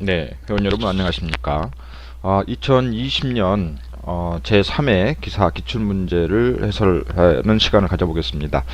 네, 회원 여러분 안녕하십니까? 아, 2020년 어, 제3회 기사 기출 문제를 해설하는 시간을 가져보겠습니다.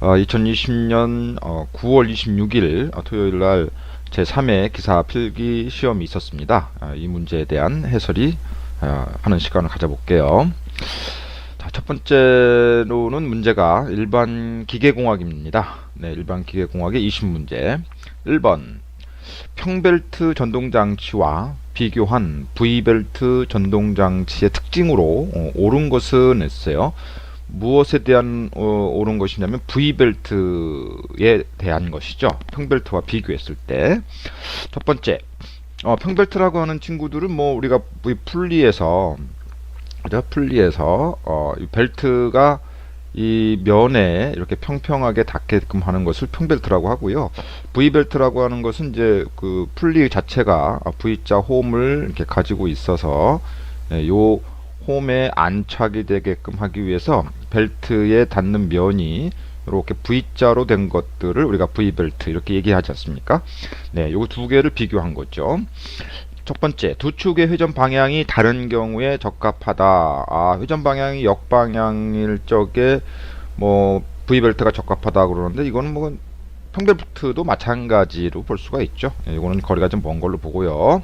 어, 2020년 어, 9월 26일 어, 토요일 날 제3회 기사 필기 시험이 있었습니다. 아, 이 문제에 대한 해설이 어, 하는 시간을 가져볼게요. 자, 첫 번째로는 문제가 일반 기계공학입니다. 네, 일반 기계공학의 20문제. 1번 평벨트 전동장치와 비교한 V벨트 전동장치의 특징으로 어, 옳은 것은 했어요. 무엇에 대한 어, 옳은 것이냐면 V벨트에 대한 것이죠. 평벨트와 비교했을 때. 첫 번째, 어, 평벨트라고 하는 친구들은 뭐 우리가 풀리에서? 풀리에서 어, 이 벨트가 이 면에 이렇게 평평하게 닿게끔 하는 것을 평벨트라고 하고요. V벨트라고 하는 것은 이제 그 풀리 자체가 V자 홈을 이렇게 가지고 있어서 예, 요 홈에 안착이 되게끔 하기 위해서 벨트에 닿는 면이 이렇게 V자로 된 것들을 우리가 V벨트 이렇게 얘기하지 않습니까? 네, 요두 개를 비교한 거죠. 첫 번째, 두 축의 회전 방향이 다른 경우에 적합하다. 아, 회전 방향이 역방향일 적에 뭐 V벨트가 적합하다 그러는데 이거는 뭐 평벨트도 마찬가지로 볼 수가 있죠. 예, 이거는 거리가 좀 먼 걸로 보고요.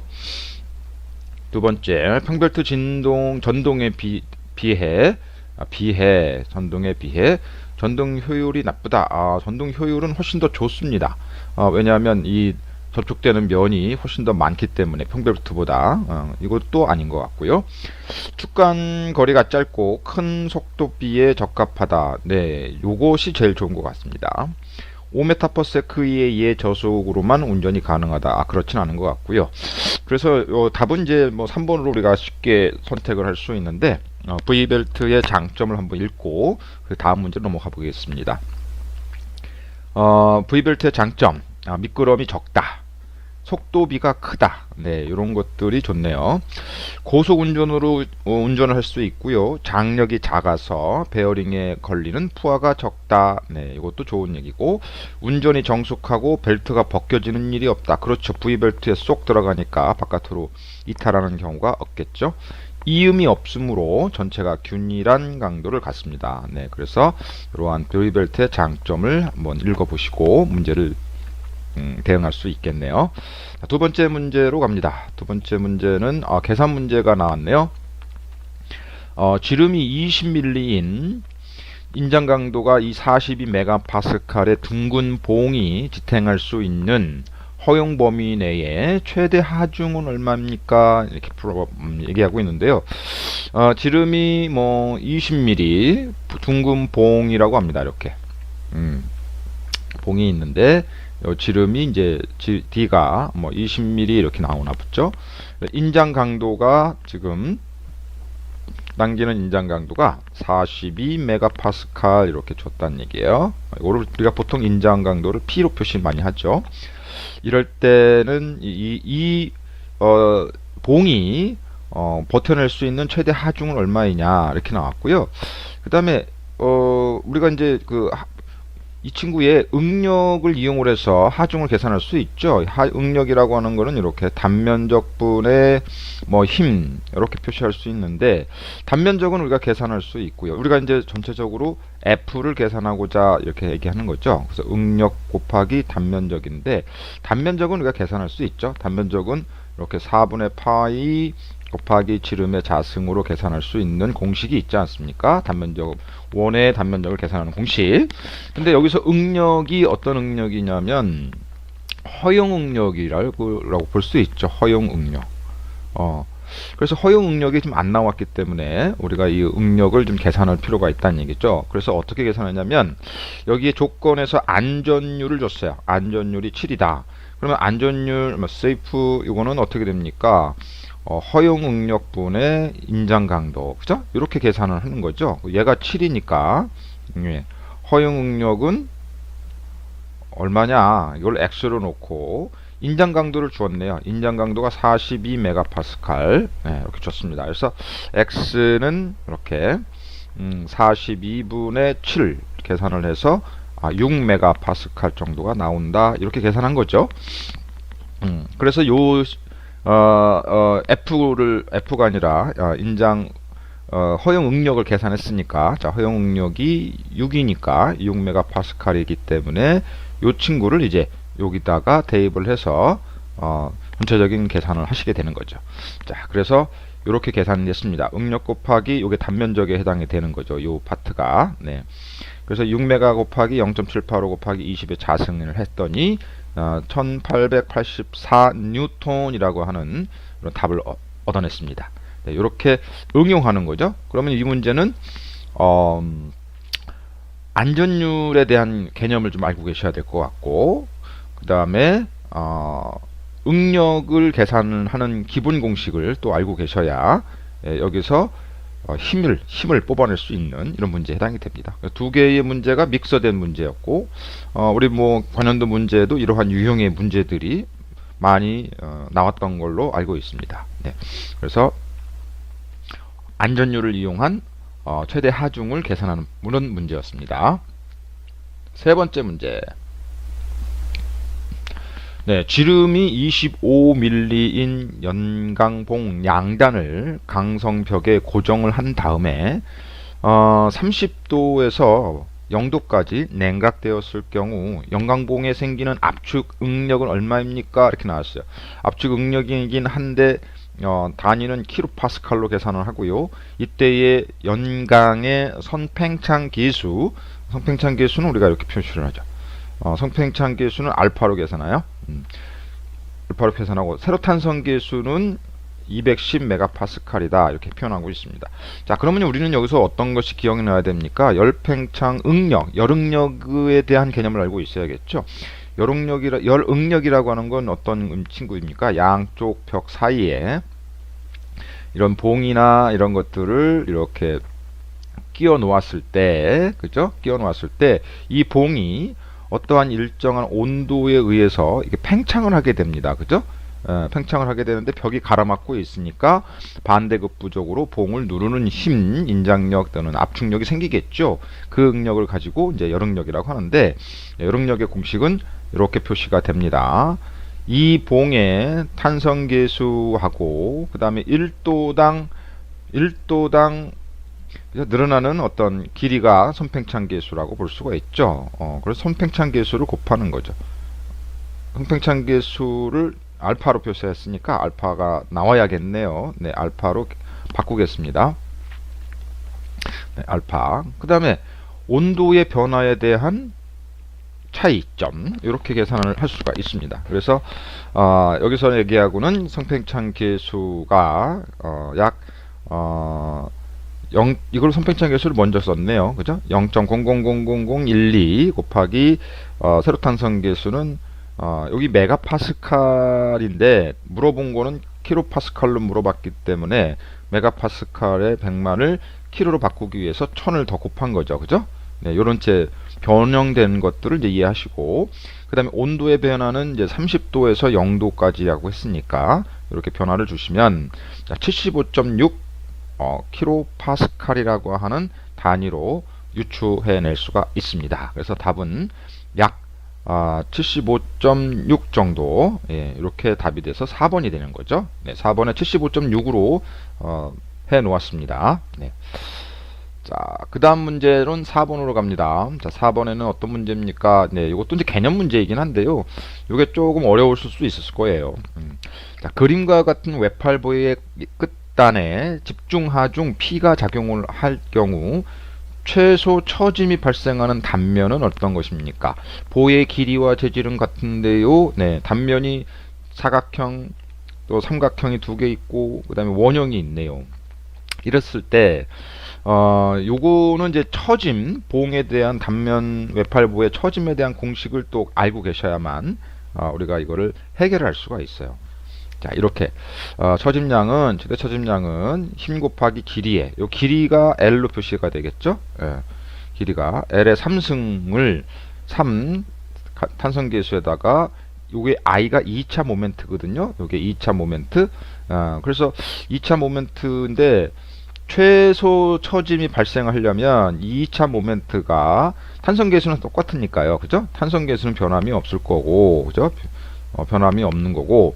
두 번째, 평벨트 진동 전동에 비, 비해 아, 비해 전동에 비해 전동 효율이 나쁘다. 아, 전동 효율은 훨씬 더 좋습니다. 아, 왜냐하면 이 접촉되는 면이 훨씬 더 많기 때문에 평벨트보다 어, 이것도 아닌 것 같고요. 축간 거리가 짧고 큰 속도비에 적합하다. 네, 요것이 제일 좋은 것 같습니다. 5m/s 이하의 저속으로만 운전이 가능하다. 아, 그렇진 않은 것 같고요. 그래서 요 답은 이제 뭐 3번으로 우리가 쉽게 선택을 할 수 있는데 어, V벨트의 장점을 한번 읽고 그 다음 문제로 넘어가 보겠습니다. 어, V벨트의 장점 아, 미끄럼이 적다. 속도비가 크다. 네, 이런 것들이 좋네요. 고속 운전으로 어, 운전을 할 수 있고요. 장력이 작아서 베어링에 걸리는 푸아가 적다. 네, 이것도 좋은 얘기고 운전이 정숙하고 벨트가 벗겨지는 일이 없다. 그렇죠. V벨트에 쏙 들어가니까 바깥으로 이탈하는 경우가 없겠죠. 이음이 없으므로 전체가 균일한 강도를 갖습니다. 네, 그래서 이러한 V벨트의 장점을 한번 읽어보시고 문제를 음, 대응할 수 있겠네요. 자, 두 번째 문제로 갑니다. 두 번째 문제는 아, 계산 문제가 나왔네요. 어, 지름이 20mm인 인장 강도가 이 42메가파스칼의 둥근 봉이 지탱할 수 있는 허용 범위 내에 최대 하중은 얼마입니까? 이렇게 풀어 음, 얘기하고 있는데요. 어, 지름이 뭐 20mm 둥근 봉이라고 합니다. 이렇게 음, 봉이 있는데 요 지름이 이제 지, D가 뭐 20mm 이렇게 나오나 보죠. 인장 강도가 지금 당기는 인장 강도가 42메가파스칼 이렇게 줬다는 얘기예요. 이거를 우리가 보통 인장 강도를 P로 표시 많이 하죠. 이럴 때는 이, 이 어, 봉이 어, 버텨낼 수 있는 최대 하중은 얼마이냐 이렇게 나왔고요. 그 다음에 어, 우리가 이제 그 이 친구의 응력을 이용을 해서 하중을 계산할 수 있죠. 하, 응력이라고 하는 거는 이렇게 단면적분의 뭐 힘 이렇게 표시할 수 있는데 단면적은 우리가 계산할 수 있고요. 우리가 이제 전체적으로 F를 계산하고자 이렇게 얘기하는 거죠. 그래서 응력 곱하기 단면적인데 단면적은 우리가 계산할 수 있죠. 단면적은 이렇게 4분의 파이 곱하기 지름의 자승으로 계산할 수 있는 공식이 있지 않습니까? 단면적 원의 단면적을 계산하는 공식. 근데 여기서 응력이 어떤 응력이냐면 허용 응력이라고 볼 수 있죠. 허용 응력. 어. 그래서 허용 응력이 좀 안 나왔기 때문에 우리가 이 응력을 좀 계산할 필요가 있다는 얘기죠. 그래서 어떻게 계산하냐면 여기에 조건에서 안전율을 줬어요. 안전율이 7이다. 그러면 안전율, 뭐 세이프 이거는 어떻게 됩니까? 어, 허용 응력 분의 인장 강도 그죠? 이렇게 계산을 하는 거죠. 얘가 7이니까 예. 허용 응력은 얼마냐? 이걸 x로 놓고 인장 강도를 주었네요. 인장 강도가 42 메가파스칼 네, 이렇게 줬습니다. 그래서 x는 이렇게 음, 42분의 7 계산을 해서 아, 6 메가파스칼 정도가 나온다. 이렇게 계산한 거죠. 음, 그래서 요 어, 어, F를 F가 아니라 어, 인장 어, 허용 응력을 계산했으니까 자 허용 응력이 6이니까 6메가파스칼이기 때문에 이 친구를 이제 여기다가 대입을 해서 어, 전체적인 계산을 하시게 되는 거죠. 자 그래서 이렇게 계산이 됐습니다. 응력 곱하기 요게 단면적에 해당이 되는 거죠. 요 파트가 네. 그래서 6메가 곱하기 0.785 곱하기 20의 자승을 했더니 어, 1884 뉴턴이라고 하는 그런 답을 어, 얻어냈습니다. 네, 이렇게 응용하는 거죠. 그러면 이 문제는 어, 음, 안전율에 대한 개념을 좀 알고 계셔야 될 것 같고 그 다음에 어, 응력을 계산하는 기본 공식을 또 알고 계셔야 예, 여기서 어, 힘을 힘을 뽑아낼 수 있는 이런 문제에 해당이 됩니다. 두 개의 문제가 믹서된 문제였고 어, 우리 뭐 관련도 문제도 이러한 유형의 문제들이 많이 어, 나왔던 걸로 알고 있습니다. 네. 그래서 안전율을 이용한 어, 최대 하중을 계산하는 문제였습니다. 세 번째 문제. 네, 지름이 25mm인 연강봉 양단을 강성벽에 고정을 한 다음에 어, 30도에서 0도까지 냉각되었을 경우 연강봉에 생기는 압축 응력은 얼마입니까? 이렇게 나왔어요. 압축 응력이긴 한데 어, 단위는 킬로파스칼로 계산을 하고요. 이때의 연강의 선팽창 계수, 선팽창 계수는 우리가 이렇게 표시를 하죠. 어, 성팽창 계수는 알파로 계산하여 음, 알파로 계산하고 세로탄성 계수는 210 메가파스칼이다 이렇게 표현하고 있습니다. 자 그러면 우리는 여기서 어떤 것이 기억이 나야 됩니까? 열팽창 응력, 열응력에 대한 개념을 알고 있어야겠죠. 열응력이라 열응력이라고 하는 건 어떤 친구입니까? 양쪽 벽 사이에 이런 봉이나 이런 것들을 이렇게 끼워 놓았을 때, 그죠? 끼워 놓았을 때 이 봉이 어떠한 일정한 온도에 의해서 이게 팽창을 하게 됩니다. 그죠? 에, 팽창을 하게 되는데 벽이 가로막고 있으니까 반대급부적으로 봉을 누르는 힘, 인장력 또는 압축력이 생기겠죠. 그 응력을 가지고 이제 열응력이라고 하는데 열응력의 공식은 이렇게 표시가 됩니다. 이 봉의 탄성계수하고 그 다음에 1도당 1도당 늘어나는 어떤 길이가 선팽창 계수라고 볼 수가 있죠. 어, 그래서 선팽창 계수를 곱하는 거죠. 선팽창 계수를 알파로 표시했으니까 알파가 나와야겠네요. 네, 알파로 바꾸겠습니다. 네, 알파. 그 다음에 온도의 변화에 대한 차이점 이렇게 계산을 할 수가 있습니다. 그래서 어, 여기서 얘기하고는 성팽창 계수가 어, 약 어, 0 이걸 선팽창 계수를 먼저 썼네요. 그죠? 0.000012 곱하기 어, 세로탄성 계수는 어, 여기 메가파스칼인데 물어본 거는 킬로파스칼로 물어봤기 때문에 메가파스칼의 100만을 킬로로 바꾸기 위해서 1000을 더 곱한 거죠. 그죠? 네, 요런 채 변형된 것들을 이제 이해하시고 그다음에 온도의 변화는 이제 30도에서 0도까지라고 했으니까 이렇게 변화를 주시면 75.6 어, 킬로파스칼이라고 하는 단위로 유추해낼 수가 있습니다. 그래서 답은 약 아, 75.6 정도 예, 이렇게 답이 돼서 4번이 되는 거죠. 네, 4번에 75.6으로 어, 해 놓았습니다. 네. 자, 그 다음 문제는 4번으로 갑니다. 자, 4번에는 어떤 문제입니까? 네, 이것도 이제 개념 문제이긴 한데요. 이게 조금 어려울 수 있을 거예요. 음. 자, 그림과 같은 웹팔보의 끝 단에 집중하중 P가 작용을 할 경우 최소 처짐이 발생하는 단면은 어떤 것입니까? 보의 길이와 재질은 같은데요. 네, 단면이 사각형 또 삼각형이 두 개 있고 그 다음에 원형이 있네요. 이랬을 때 어, 요거는 이제 처짐, 봉에 대한 단면 외팔부의 처짐에 대한 공식을 또 알고 계셔야만 어, 우리가 이거를 해결할 수가 있어요. 자, 이렇게 어, 처짐량은 최대 처짐량은 힘 곱하기 길이에 요 길이가 L로 표시가 되겠죠? 예. 길이가 L의 3승을 3 탄성계수에다가 요게 I가 2차 모멘트거든요. 요게 2차 모멘트. 어, 그래서 2차 모멘트인데 최소 처짐이 발생하려면 2차 모멘트가 탄성계수는 똑같으니까요. 그죠? 탄성계수는 변함이 없을 거고, 그죠? 어, 변함이 없는 거고,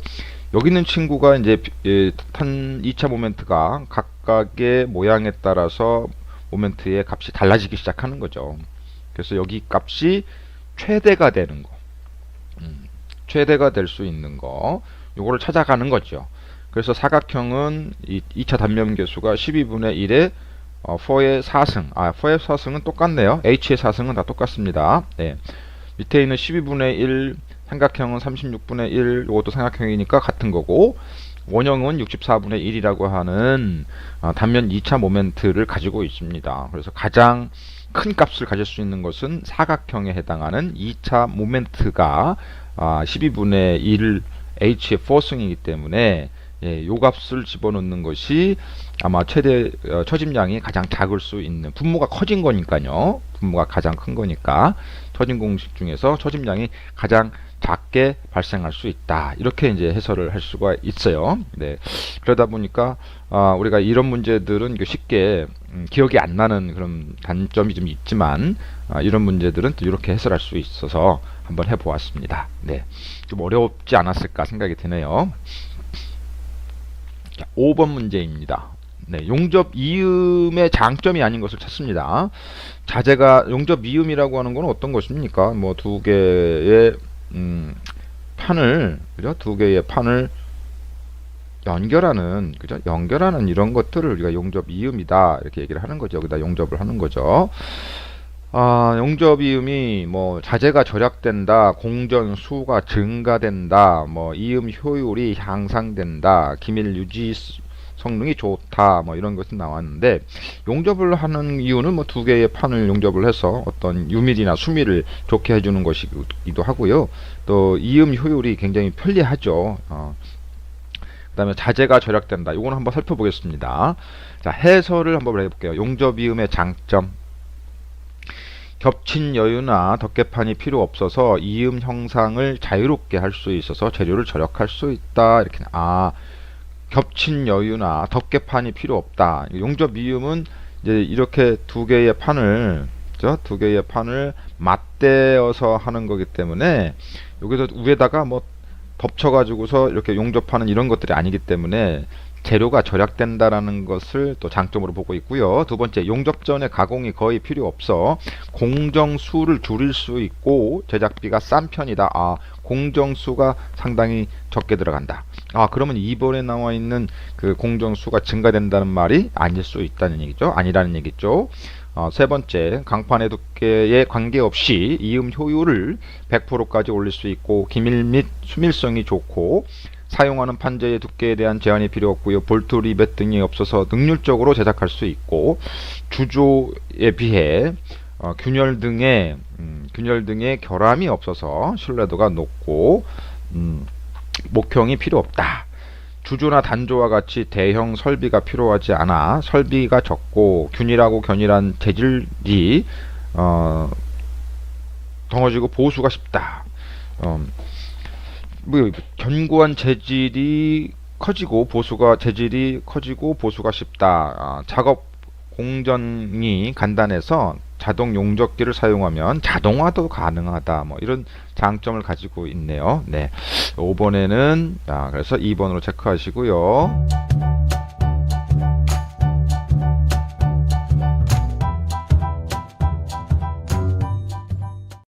여기 있는 친구가 이제 예, 탄 2차 모멘트가 각각의 모양에 따라서 모멘트의 값이 달라지기 시작하는 거죠. 그래서 여기 값이 최대가 되는 거, 음, 최대가 될 수 있는 거, 요거를 찾아가는 거죠. 그래서 사각형은 이 2차 단면계수가 12분의 1에 어, 4의 4승, 아, 4의 4승은 똑같네요. h의 4승은 다 똑같습니다. 네. 밑에 있는 12분의 1, 삼각형은 36분의 1, 이것도 삼각형이니까 같은 거고, 원형은 64분의 1이라고 하는 어, 단면 2차 모멘트를 가지고 있습니다. 그래서 가장 큰 값을 가질 수 있는 것은 사각형에 해당하는 2차 모멘트가 아, 12분의 1 h의 4승이기 때문에 예, 요 값을 집어넣는 것이 아마 최대 어, 처짐량이 가장 작을 수 있는 분모가 커진 거니까요. 분모가 가장 큰 거니까 처짐 공식 중에서 처짐량이 가장 작게 발생할 수 있다. 이렇게 이제 해설을 할 수가 있어요. 네. 그러다 보니까 아, 우리가 이런 문제들은 이게 쉽게 음, 기억이 안 나는 그런 단점이 좀 있지만 아, 이런 문제들은 또 이렇게 해설할 수 있어서 한번 해보았습니다. 네. 좀 어렵지 않았을까 생각이 드네요. 자, 5번 문제입니다. 네, 용접 이음의 장점이 아닌 것을 찾습니다. 자재가 용접 이음이라고 하는 건 어떤 것입니까? 뭐 두 개의 음, 판을 그죠? 두 개의 판을 연결하는 그죠? 연결하는 이런 것들을 우리가 용접 이음이다 이렇게 얘기를 하는 거죠. 여기다 용접을 하는 거죠. 아, 용접 이음이 뭐 자재가 절약된다, 공전 수가 증가된다, 뭐 이음 효율이 향상된다, 기밀 유지 스- 성능이 좋다, 뭐 이런 것이 나왔는데 용접을 하는 이유는 뭐 두 개의 판을 용접을 해서 어떤 유밀이나 수밀을 좋게 해주는 것이기도 하고요. 또 이음 효율이 굉장히 편리하죠. 어. 그 다음에 자재가 절약된다. 이거는 한번 살펴보겠습니다. 자, 해설을 한번 해볼게요. 용접 이음의 장점. 겹친 여유나 덮개판이 필요 없어서 이음 형상을 자유롭게 할 수 있어서 재료를 절약할 수 있다. 이렇게 아 겹친 여유나 덮개판이 필요 없다. 용접 이음은 이제 이렇게 두 개의 판을? 두 개의 판을 맞대어서 하는 거기 때문에 여기서 위에다가 뭐 덮쳐가지고서 이렇게 용접하는 이런 것들이 아니기 때문에 재료가 절약된다라는 것을 또 장점으로 보고 있고요. 두 번째, 용접 전에 가공이 거의 필요 없어 공정수를 줄일 수 있고 제작비가 싼 편이다. 아, 공정수가 상당히 적게 들어간다. 아, 그러면 2번에 나와 있는 그 공정수가 증가된다는 말이 아닐 수 있다는 얘기죠. 아니라는 얘기죠. 어, 세 번째, 강판의 두께에 관계없이 이음 효율을 100%까지 올릴 수 있고 기밀 및 수밀성이 좋고 사용하는 판재의 두께에 대한 제한이 필요 없고요. 볼트, 리벳 등이 없어서 능률적으로 제작할 수 있고 주조에 비해 어, 균열 등의 음, 균열 등의 결함이 없어서 신뢰도가 높고 음, 목형이 필요 없다. 주조나 단조와 같이 대형 설비가 필요하지 않아 설비가 적고 균일하고 견일한 재질이 어, 덩어지고 보수가 쉽다. 음, 뭐 견고한 재질이 커지고 보수가 재질이 커지고 보수가 쉽다. 아, 작업 공전이 간단해서 자동 용접기를 사용하면 자동화도 가능하다. 뭐 이런 장점을 가지고 있네요. 네. 5번에는 아, 그래서 2번으로 체크하시고요.